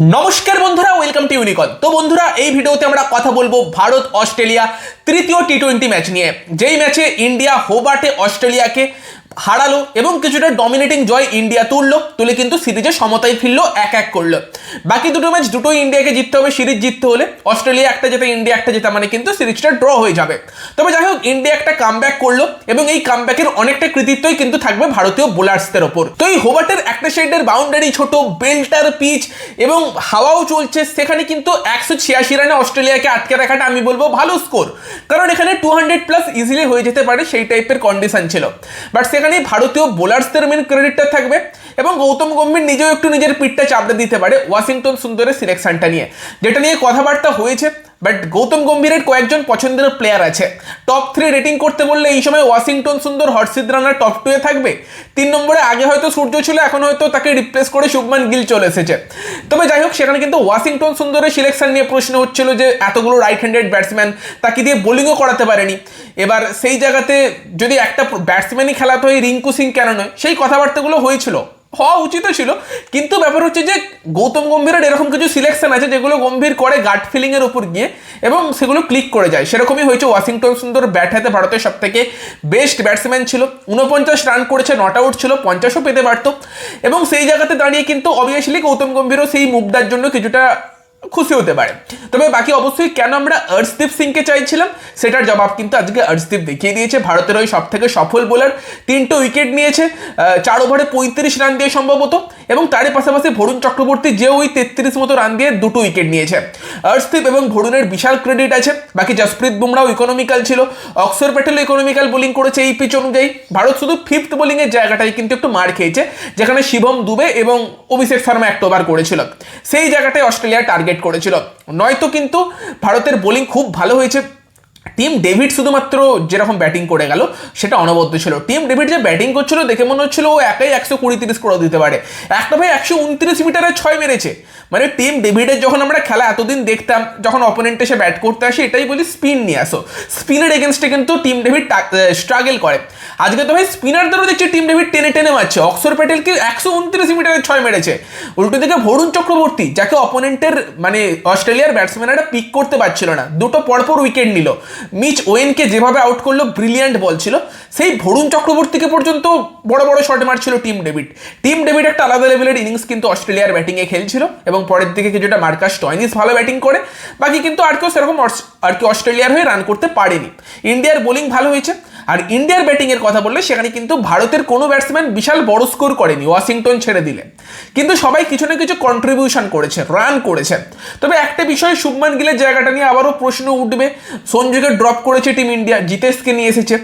নমস্কার বন্ধুরা welcome to ইউনিকন তো বন্ধুরা, এই ভিডিওতে আমরা কথা বলব ভারত, অস্ট্রেলিয়া, তৃতীয় টি টোয়েন্টি ম্যাচ নিয়ে। যেই ম্যাচে ইন্ডিয়া হোবার্টে অস্ট্রেলিয়াকে হারালো এবং কিছুটা ডমিনেটিং জয় ইন্ডিয়া তুললো, তুলে কিন্তু সিরিজে সমতায় ফিরলো এক এক করল। বাকি দুটো ম্যাচ দুটোই ইন্ডিয়াকে জিততে হবে, সিরিজ জিততে হলে। অস্ট্রেলিয়া একটা জেতে ইন্ডিয়া একটা জেতা মানে কিন্তু সিরিজটা ড্র হয়ে যাবে। তবে যাই হোক ইন্ডিয়া একটা কামব্যাক করল এবং এই কামব্যাকের অনেকটা কৃতিত্বই কিন্তু থাকবে ভারতীয় বোলার্সদের ওপর। তো এই হোবার্টের একটা সাইডের বাউন্ডারি ছোট বেল্টার পিচ এবং হাওয়াও চলছে, সেখানে কিন্তু একশো ছিয়াশি রানে অস্ট্রেলিয়াকে আটকে রাখাটা আমি বলব ভালো স্কোর কারণ এখানে টু হান্ড্রেড প্লাস ইজিলি হয়ে যেতে পারে, সেই টাইপের কন্ডিশন ছিল। বাট সেখানে ভারতীয় বোলার্সদের মেন ক্রেডিটটা থাকবে এবং গৌতম গম্ভীর নিজেও একটু নিজের পিঠটা চাপড়ে দিতে পারে ওয়াশিংটন সুন্দরের সিলেকশনটা নিয়ে। যেটা নিয়ে কথাবার্তা হয়েছে বাট গৌতম গম্ভীরের কয়েকজন পছন্দের প্লেয়ার আছে। টপ থ্রি রেটিং করতে বললে এই সময় ওয়াশিংটন সুন্দর হর্ষিদ রানার টপ টু এ থাকবে। তিন নম্বরে আগে হয়তো সূর্য ছিল, এখন হয়তো তাকে রিপ্লেস করে শুভমান গিল চলে এসেছে। তবে যাই হোক, সেখানে কিন্তু ওয়াশিংটন সুন্দরের সিলেকশন নিয়ে প্রশ্ন হচ্ছিল যে এতগুলো রাইট হ্যান্ডেড ব্যাটসম্যান তাকে দিয়ে বোলিংও করাতে পারেনি। এবার সেই জায়গাতে যদি একটা ব্যাটসম্যানই খেলাতে হয় রিঙ্কু সিং কেন নয়? সেই কথাবার্তাগুলো হয়েছিল। হওয়া উচিত ছিল। কিন্তু ব্যাপার হচ্ছে যে, গৌতম গম্ভীরের এরকম কিছু সিলেকশন আছে যেগুলো গম্ভীর করে গাট ফিলিংয়ের উপর গিয়ে এবং সেগুলো ক্লিক করে যায়। সেরকমই হয়েছে ওয়াশিংটন সুন্দর ব্যাট হাতে ভারতের সব থেকে বেস্ট ব্যাটসম্যান ছিল। উনপঞ্চাশ রান করেছে নট আউট ছিল, পঞ্চাশও পেতে পারত। এবং সেই জায়গাতে দাঁড়িয়ে কিন্তু অবভিয়াসলি গৌতম গম্ভীরও সেই মুভটার জন্য কিছুটা খুশি হতে পারে। তবে বাকি অবশ্যই কেন আমরা অর্শদীপ সিংকে চাইছিলাম? সেটার জবাব কিন্তু আজকে অর্শদীপ দেখিয়ে দিয়েছে। ভারতের ওই সব থেকে সফল বোলার তিনটে উইকেট নিয়েছে। চার ওভারে পঁয়ত্রিশ রান দিয়ে সম্ভবত। এবং তারই পাশাপাশি ভরুণ চক্রবর্তী যে ওই তেত্রিশ মতো রান দিয়ে দুটো উইকেট নিয়েছে। অর্শদীপ এবং ভরুণের বিশাল ক্রেডিট আছে। বাকি জসপ্রীত বুমরাও ইকোনমিক্যাল ছিল। অক্সর প্যাটেলও ইকোনমিক্যাল বোলিং করেছে এই পিচ অনুযায়ী। ভারত শুধু ফিফথ বোলিংয়ের জায়গাটাই কিন্তু একটু মার খেয়েছে, যেখানে শিবম দুবে এবং অভিষেক শর্মা একটা ওভার করেছিল। সেই জায়গাটায় অস্ট্রেলিয়া টার্গেট করেছিল। নয়তো কিন্তু ভারতের বোলিং খুব ভালো হয়েছে। টিম ডেভিড শুধুমাত্র যেরকম ব্যাটিং করে গেল, সেটা অনবদ্য ছিল। টিম ডেভিড যে ব্যাটিং করছিল, দেখে মনে হচ্ছিল ও একাই একশো কুড়ি তিরিশ করে দিতে পারে। একটা ভাই একশো উনত্রিশ মিটারে ছয় মেরেছে। মানে টিম ডেভিডের যখন আমরা খেলা এতদিন দেখতাম, যখন অপোনেন্ট এসে ব্যাট করতে আসে, এটাই বলি স্পিন নিয়ে আসো। স্পিনের এগেনস্টে কিন্তু টিম ডেভিড স্ট্রাগল করে। আজকে তো ভাই স্পিনারদেরও দেখছি টিম ডেভিড টেনে টেনে মারছে। অক্সর প্যাটেলকে একশো উনত্রিশ মিটারে ছয় মেরেছে। উল্টো দিকে ভরুণ চক্রবর্তী, যাকে অপোনেন্টের মানে অস্ট্রেলিয়ার ব্যাটসম্যানরা পিক করতে পারছিল না, দুটো পরপর উইকেট নিল। মিচ ওয়েনকে যেভাবে আউট করল ব্রিলিয়ান্ট বল ছিল। সেই ভরুণ চক্রবর্তীকে পর্যন্ত বড় বড় শট মারছিল টিম ডেভিড টিম ডেভিড একটা আলাদা লেভেলের ইনিংস কিন্তু অস্ট্রেলিয়ার ব্যাটিংয়ে খেলছিল এবং পরের দিকে কিছুটা মার্কাস টয়নিস ভালো ব্যাটিং করে। বাকি কিন্তু আর কেউ সেরকম আর কি অস্ট্রেলিয়ার হয়ে রান করতে পারেনি। ইন্ডিয়ার বোলিং ভালো হয়েছে। আর ইন্ডিয়ার ব্যাটিংয়ের কথা বললে সেখানে কিন্তু ভারতের কোনো ব্যাটসম্যান বিশাল বড় স্কোর করেনি, ওয়াশিংটন ছেড়ে দিলে। কিন্তু সবাই কিছু না কিছু কন্ট্রিবিউশন করেছে রান করেছে। তবে একটা বিষয় শুভমান গিলের জায়গাটা নিয়ে আবারও প্রশ্ন উঠবে। সঞ্জুকে ড্রপ করেছে টিম ইন্ডিয়া জিতেশকে নিয়ে এসেছে।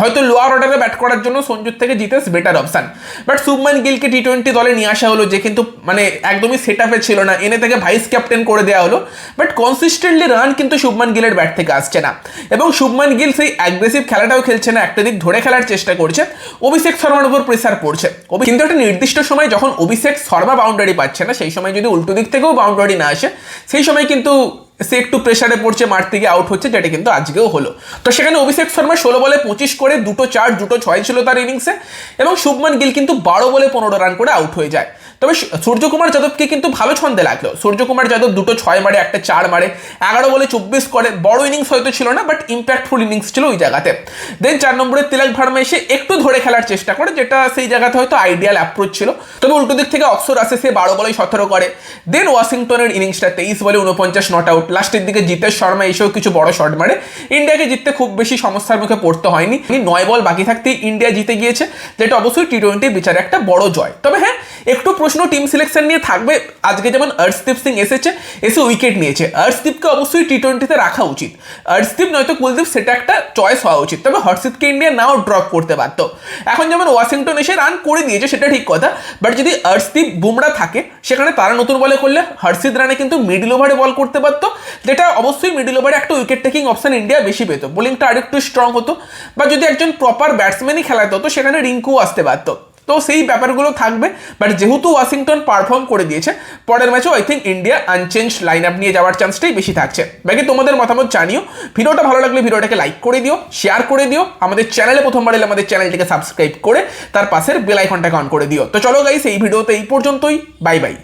হয়তো লোয়ার অর্ডারে ব্যাট করার জন্য সঞ্জুর থেকে Jitesh better option but Shubman গিলকে T twenty দলে নিয়ে আসা হলো যে কিন্তু মানে একদমই সেট আপে ছিল না। এনে থেকে ভাইস ক্যাপ্টেন করে দেওয়া হলো। বাট কনসিস্টেন্টলি রান কিন্তু শুভমান গিলের ব্যাট থেকে আসছে না। এবং শুভমান গিল সেই অ্যাগ্রেসিভ খেলাটাও খেলছে। না একটা দিক ধরে খেলার চেষ্টা করছে, অভিষেক শর্মার উপর প্রেসার পড়ছে। কিন্তু একটা নির্দিষ্ট সময় যখন অভিষেক শর্মা বাউন্ডারি পাচ্ছে না, সেই সময় যদি উল্টো দিক থেকেও বাউন্ডারি না আসে, সেই সময় কিন্তু সে একটু প্রেসারে পড়ছে, মাঠ থেকে আউট হচ্ছে, যেটা কিন্তু আজকেও হলো। তো সেখানে অভিষেক শর্মা ষোলো বলে পঁচিশ করে, দুটো চার, দুটো ছয় ছিল তার ইনিংসে এবং শুভমান গিল কিন্তু বারো বলে পনেরো রান করে আউট হয়ে যায়। তবে সূর্যকুমার যাদবকে কিন্তু ভালো ছন্দে লাগল। সূর্যকুমার যাদব দুটো ছয় মারে, একটা চার মারে, এগারো বলে চব্বিশ করে। বড় ইনিংস হয়তো ছিল না বাট ইম্প্যাক্টফুল ইনিংস ছিল ওই জায়গাতে। দেন চার নম্বরে তিলক ভার্মা এসে একটু ধরে খেলার চেষ্টা করে, যেটা সেই জায়গাতে হয়তো আইডিয়াল অ্যাপ্রোচ ছিল। তবে উল্টো দিক থেকে অক্সর আসে সে বারো বলে সতেরো করে। দেন ওয়াশিংটনের ইনিংসটা তেইশ বলে উনপঞ্চাশ নট আউট লাস্টের দিকে জিতেশ শর্মা এসেও কিছু বড় শট মারে। ইন্ডিয়াকে জিততে খুব বেশি সমস্যার মুখে পড়তে হয়নি। নয় বল বাকি থাকতেই ইন্ডিয়া জিতে গিয়েছে, যেটা অবশ্যই টি টোয়েন্টির বিচারে একটা বড় জয়। তবে হ্যাঁ একটু প্রশ্ন টিম সিলেকশন নিয়ে থাকবে। আজকে যেমন অর্শদীপ সিং এসেছে এসে উইকেট নিয়েছে। অর্শদীপকে অবশ্যই টি টোয়েন্টিতে রাখা উচিত। অর্শদীপ নয়তো কুলদীপ, সেটা একটা চয়েস হওয়া উচিত। তবে হর্ষিতকে ইন্ডিয়া নাও ড্রপ করতে পারতো এখন যেমন ওয়াশিংটন এসে রান করে দিয়েছে, সেটা ঠিক কথা। বাট যদি অর্শদীপ বুমরা থাকে, সেখানে তারা নতুন বলে করলে হর্ষিত রানে কিন্তু মিডল ওভারে বল করতে পারতো যেটা অবশ্যই মিডল ওভারে একটা উইকেট টেকিং অপশন ইন্ডিয়া বেশি পেতো। বোলিংটা আরেকটু স্ট্রং হতো। বা যদি একজন প্রপার ব্যাটসম্যানই খেলাতে হতো সেখানে রিঙ্কু আসতে পারতো তো সেই ব্যাপারগুলো থাকবে বাট যেহেতু ওয়াশিংটন পারফর্ম করে দিয়েছে, পরের ম্যাচেও I think India unchanged line up নিয়ে যাওয়ার চান্সটাই বেশি থাকছে। বাকি তোমাদের মতামত জানিও। ভিডিওটা ভালো লাগলে ভিডিওটাকে লাইক করে দিও শেয়ার করে দিও, আমাদের চ্যানেলে প্রথমবার এলে আমাদের চ্যানেলটিকে সাবস্ক্রাইব করে, তার পাশের বেল আইকনটাকে অন করে দিও। তো চলো গাইস এই ভিডিওতে এই পর্যন্তই। Bye bye